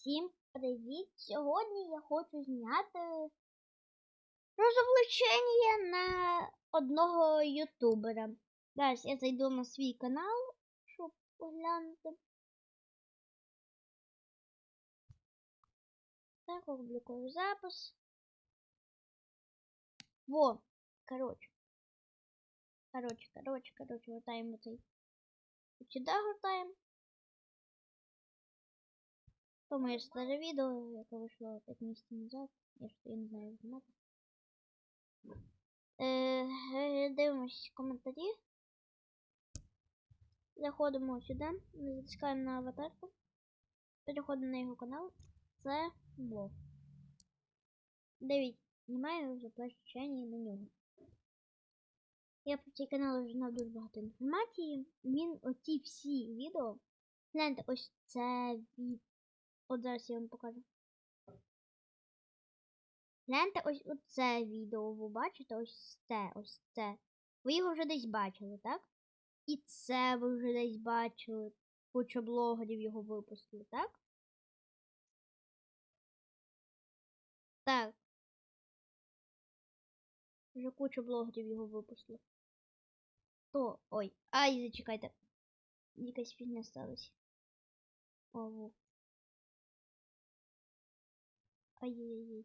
Всім привіт! Сьогодні я хочу зняти розоблачення на одного ютубера. Зараз я зайду на свій канал, щоб поглянути. Так, опублікую запис. Во, короче. Короче, короче, короче, гортаємо цей. Сюди гортаємо. То моє старе відео, яке вийшло 5 місяців назад. Я ж я не знаю знімати. Е, дивимось коментарі. Заходимо сюди, затискаємо на аватарку. Переходимо на його канал. Це блог. Дивіться, знімаю заплачення на нього. Я про цей канал вже знав дуже багато інформації. Він оці всі відео. Гляньте, ось це від. От зараз я вам покажу. Гляньте ось оце відео. Ви бачите ось це, ось це. Ви його вже десь бачили, так? І це ви вже десь бачили. Куча блогерів його випустили, так? Так. Вже куча блогерів його випустили. То. Ой. Ай, зачекайте. Якась фігня сталася. О, во. Ай-яй-яй.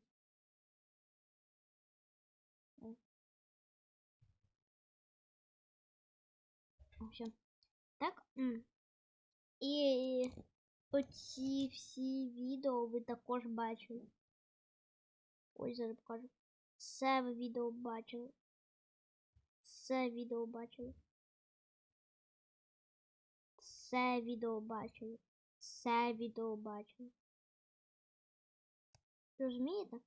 Все. Так. І оці всі відео ви також бачили. Ось зараз покажу. Це ви відео бачили. Це відео бачили. Це відео бачили. Це відео бачили. Розумієте?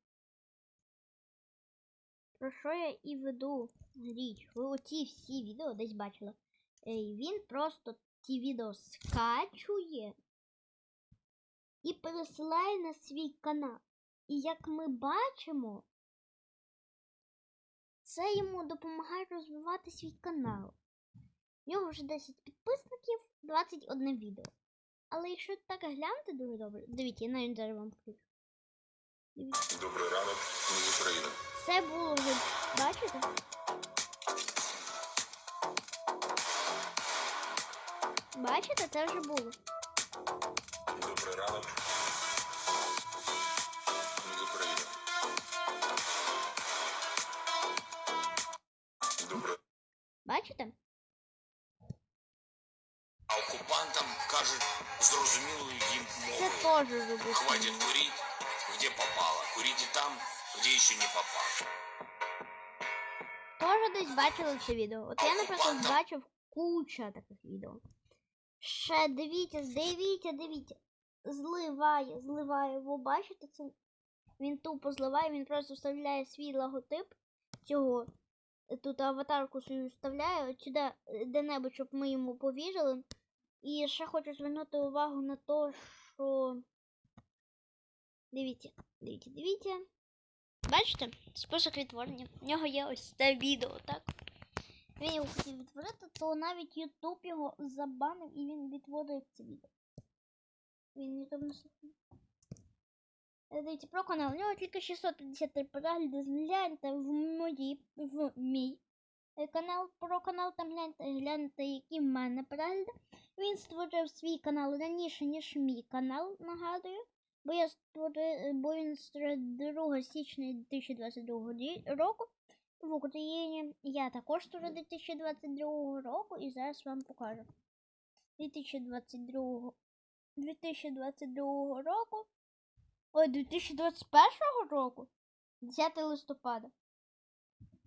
Про що я і веду річ? Ви оці всі відео десь бачили. Ей, він просто ті відео скачує і пересилає на свій канал. І як ми бачимо, це йому допомагає розвивати свій канал. В нього вже 10 підписників, 21 відео. Але якщо так глянути дуже добре, дивіться, я навіть зараз вам включу. Добрий ранок, ми з України. Це було вже, бачите? Бачите, це вже було. Добрий ранок. Ми з України. Добрий. Бачите? Не попало. Теж десь бачили це відео. От я, наприклад, бачив куча таких відео. Ще дивіться, дивіться, дивіться. Зливає, зливає. Ви бачите це? Він тупо зливає, він просто вставляє свій логотип цього. Тут аватарку свою вставляє, от сюди е, де-небудь, щоб ми йому повірили. І ще хочу звернути увагу на те, що. Дивіться, дивіться, дивіться. Бачите? Список відтворення. В нього є ось це відео, так? Він його хотів відтворити, то навіть YouTube його забанив і він відтворив це відео. Він YouTube не слухає. Е, Дивіться, про канал. У нього тільки 653 перегляди. Гляньте в мої, в мій е, канал, про канал там гляньте, гляньте, які в мене перегляди. Він створив свій канал раніше, ніж мій канал, нагадую. Бо я створив, бо він створив 2 січня 2022 року в Україні. Я також створив 2022 року і зараз вам покажу. 2022, 2022 року. Ой, 2021 року. 10 листопада.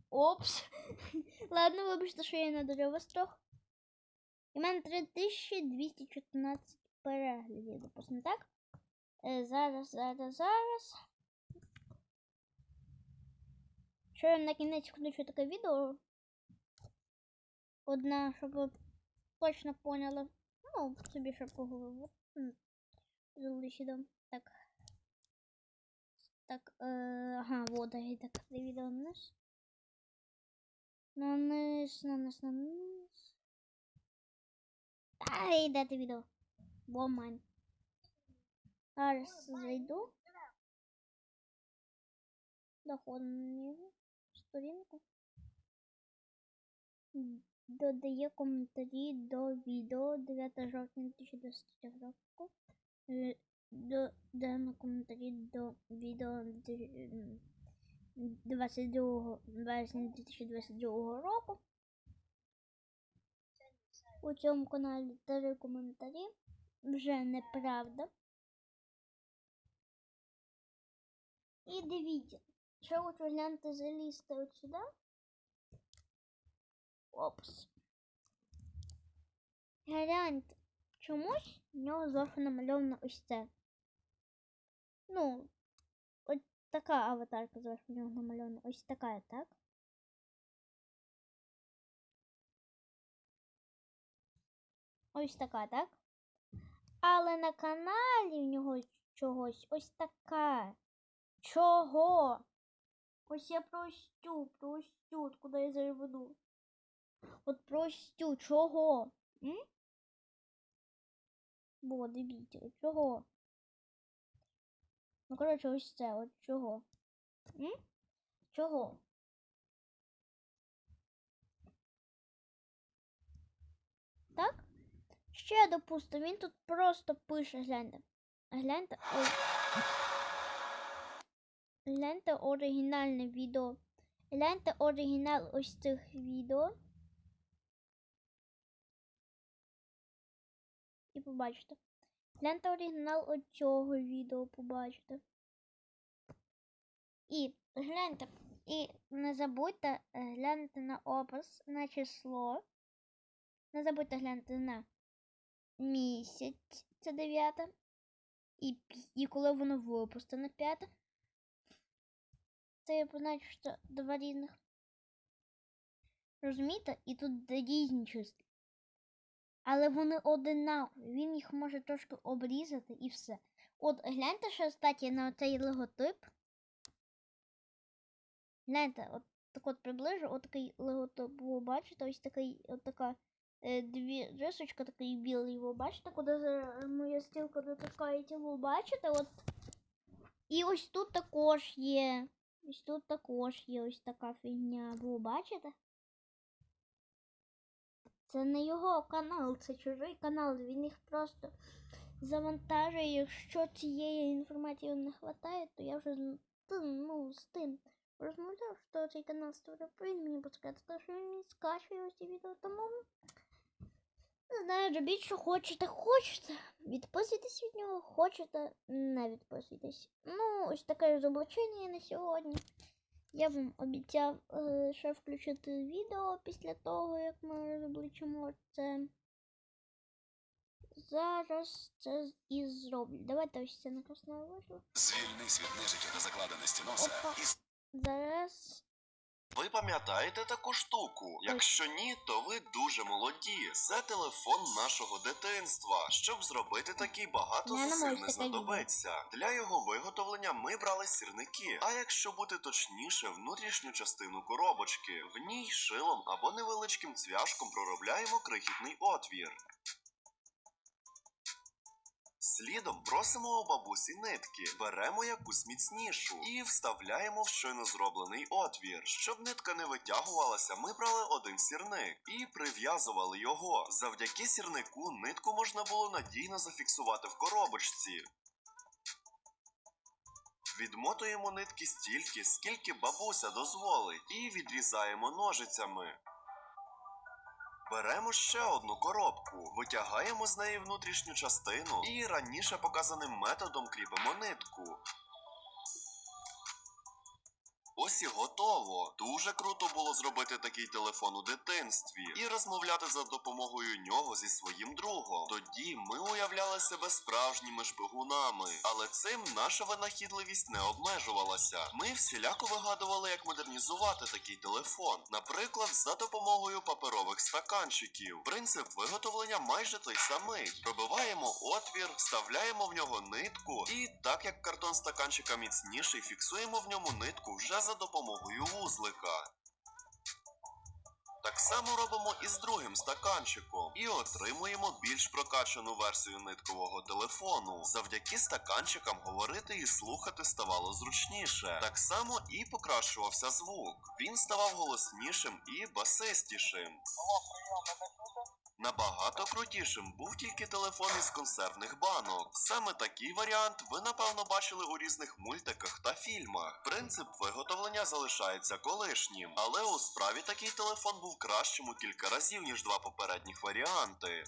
Опс. Ладно, вибачте, що я надарив вас трохи. І в мене 3214 переглядів, допустимо, так? Е, зараз, зараз, зараз. Що я на кінець включу таке відео. Одна, щоб точно поняли. Ну, собі ще поговорив. Залишимо. Так. Так, е, ага, вот, і так, відео вниз. На низ, на низ, на низ. Та йде те відео. Бо мань. Зараз зайду. Доходу на його сторінку. Додає коментарі до відео 9 жовтня 2023 року. Е, Додаємо коментарі до відео 22 вересня 2022 року. У цьому каналі три коментарі. Вже неправда. І дивіться, що хочу глянути залізти от сюди. Опс. Гляньте, чомусь в нього зверху намальовано ось це. Ну, ось така аватарка зверху в нього намальована. Ось така, так? Ось така, так? Але на каналі в нього чогось ось така. Чого? Ось я простю, простю, от куди я зараз веду. От простю, чого? М? Бо, дивіться, чого? Ну, коротше, ось це, от чого? М? Чого? Так? Ще допустимо, він тут просто пише, гляньте. Гляньте. Ой. Гляньте оригінальне відео. Гляньте оригінал ось цих відео. І побачите. Гляньте оригінал ось цього відео, побачите. І гляньте. І не забудьте е, глянути на опис, на число. Не забудьте глянути на місяць, це 9. І, і коли воно випустено 5. Це я позначу, що два різних. Розумієте? І тут різні числа. Але вони одинакові. Він їх може трошки обрізати і все. От гляньте, що статі на цей логотип. Гляньте, от так от приближу, от такий логотип, ви бачите, ось такий, от така е, дві рисочка, такий білий, ви бачите, куди моя стрілка дотикається, ви бачите, от. І ось тут також є. Ось тут також є ось така фігня, ви бачите? Це не його канал, це чужий канал. Він їх просто завантажує. Якщо цієї інформації не вистачає, то я вже ну, з тим розмовляв, що цей канал створив. Він мені подсказати, що він скачує ось ці відео, тому не знаю, робіть, що хочете, хочете. Відписуйтесь від нього, хочете, не відписуйтесь. Ну, ось таке розоблачення на сьогодні. Я вам обіцяв е, ще включити відео після того, як ми розоблачимо це. Зараз це і зроблю. Давайте ось це на красно вийшло. Звільнись від нежиті та закладеності носа Опа. Зараз. Ви пам'ятаєте таку штуку? Якщо ні, то ви дуже молоді. Це телефон нашого дитинства. Щоб зробити такий багато зусиль не знадобиться. Для його виготовлення ми брали сірники. А якщо бути точніше, внутрішню частину коробочки. В ній шилом або невеличким цвяшком проробляємо крихітний отвір. Слідом просимо у бабусі нитки, беремо якусь міцнішу і вставляємо в щойно зроблений отвір. Щоб нитка не витягувалася, ми брали один сірник і прив'язували його. Завдяки сірнику нитку можна було надійно зафіксувати в коробочці. Відмотуємо нитки стільки, скільки бабуся дозволить, і відрізаємо ножицями. Беремо ще одну коробку, витягаємо з неї внутрішню частину і раніше показаним методом кріпимо нитку. Ось і готово. Дуже круто було зробити такий телефон у дитинстві і розмовляти за допомогою нього зі своїм другом. Тоді ми уявляли себе справжніми шпигунами, але цим наша винахідливість не обмежувалася. Ми всіляко вигадували, як модернізувати такий телефон, наприклад, за допомогою паперових стаканчиків. Принцип виготовлення майже той самий. Пробиваємо отвір, вставляємо в нього нитку, і так як картон стаканчика міцніший, фіксуємо в ньому нитку вже за допомогою вузлика. Так само робимо і з другим стаканчиком і отримуємо більш прокачану версію ниткового телефону. Завдяки стаканчикам говорити і слухати ставало зручніше. Так само і покращувався звук. Він ставав голоснішим і басистішим. Набагато крутішим був тільки телефон із консервних банок. Саме такий варіант ви напевно бачили у різних мультиках та фільмах. Принцип виготовлення залишається колишнім, але у справі такий телефон був кращим у кілька разів, ніж два попередніх варіанти.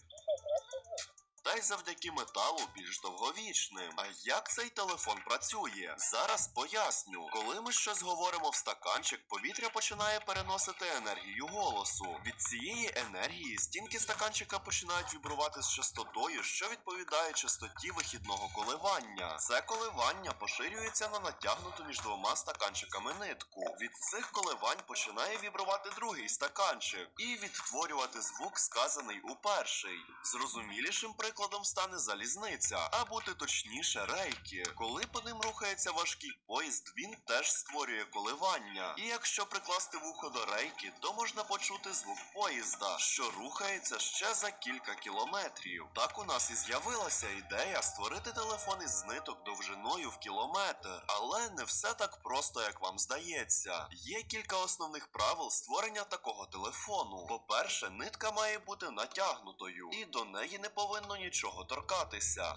Та й завдяки металу більш довговічним. А як цей телефон працює? Зараз поясню. Коли ми щось говоримо в стаканчик, повітря починає переносити енергію голосу. Від цієї енергії стінки стаканчика починають вібрувати з частотою, що відповідає частоті вихідного коливання. Це коливання поширюється на натягнуту між двома стаканчиками нитку. Від цих коливань починає вібрувати другий стаканчик і відтворювати звук, сказаний у перший. Зрозумілішим прикладом стане залізниця, а бути точніше рейки. Коли по ним рухається важкий поїзд, він теж створює коливання. І якщо прикласти вухо до рейки, то можна почути звук поїзда, що рухається ще за кілька кілометрів. Так у нас і з'явилася ідея створити телефон із ниток довжиною в кілометр. Але не все так просто, як вам здається. Є кілька основних правил створення такого телефону. По-перше, нитка має бути натягнутою, і до неї не повинно нічого торкатися.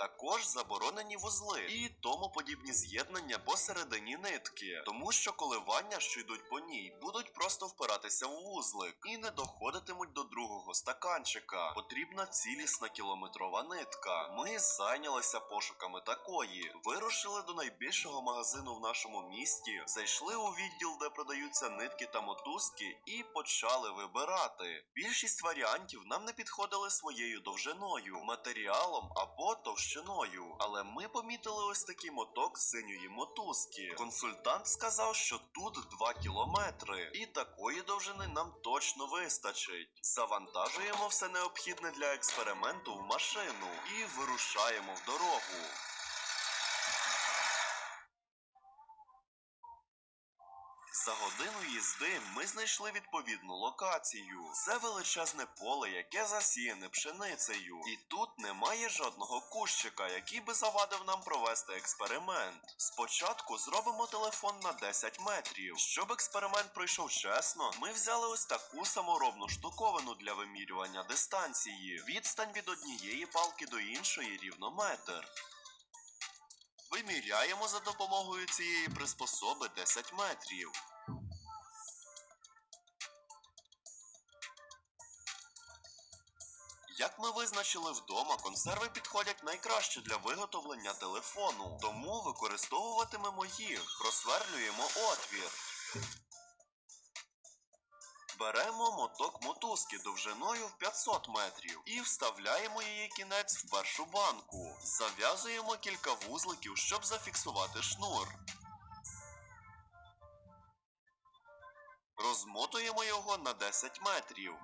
Також заборонені вузли і тому подібні з'єднання посередині нитки, тому що коливання, що йдуть по ній, будуть просто впиратися у вузлик і не доходитимуть до другого стаканчика. Потрібна цілісна кілометрова нитка. Ми зайнялися пошуками такої, вирушили до найбільшого магазину в нашому місті, зайшли у відділ, де продаються нитки та мотузки, і почали вибирати. Більшість варіантів нам не підходили своєю довжиною, матеріалом або товщиною. Але ми помітили ось такий моток синьої мотузки. Консультант сказав, що тут 2 кілометри, і такої довжини нам точно вистачить. Завантажуємо все необхідне для експерименту в машину і вирушаємо в дорогу. За годину їзди ми знайшли відповідну локацію. Це величезне поле, яке засіяне пшеницею. І тут немає жодного кущика, який би завадив нам провести експеримент. Спочатку зробимо телефон на 10 метрів. Щоб експеримент пройшов чесно, ми взяли ось таку саморобну штуковину для вимірювання дистанції. Відстань від однієї палки до іншої рівно метр. Виміряємо за допомогою цієї приспособи 10 метрів. Як ми визначили вдома, консерви підходять найкраще для виготовлення телефону, тому використовуватимемо їх. Просверлюємо отвір. Беремо моток мотузки довжиною в 500 метрів і вставляємо її кінець в першу банку. Зав'язуємо кілька вузликів, щоб зафіксувати шнур. Розмотуємо його на 10 метрів.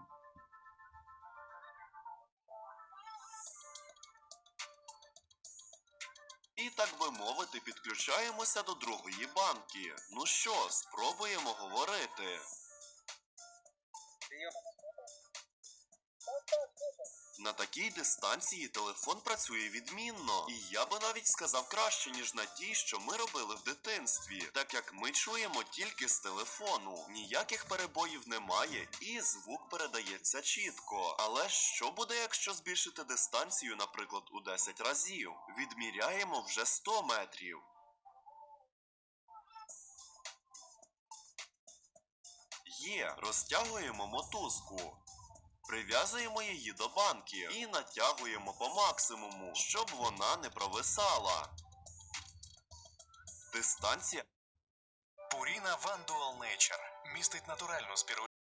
І так би мовити, підключаємося до другої банки. Ну що, спробуємо говорити. На такій дистанції телефон працює відмінно, і я би навіть сказав краще, ніж на тій, що ми робили в дитинстві, так як ми чуємо тільки з телефону. Ніяких перебоїв немає, і звук передається чітко. Але що буде, якщо збільшити дистанцію, наприклад, у 10 разів? Відміряємо вже 100 метрів. Є, розтягуємо мотузку. Прив'язуємо її до банки і натягуємо по максимуму, щоб вона не провисала. Дистанція Purina One Dual Nature містить натуральну спірулю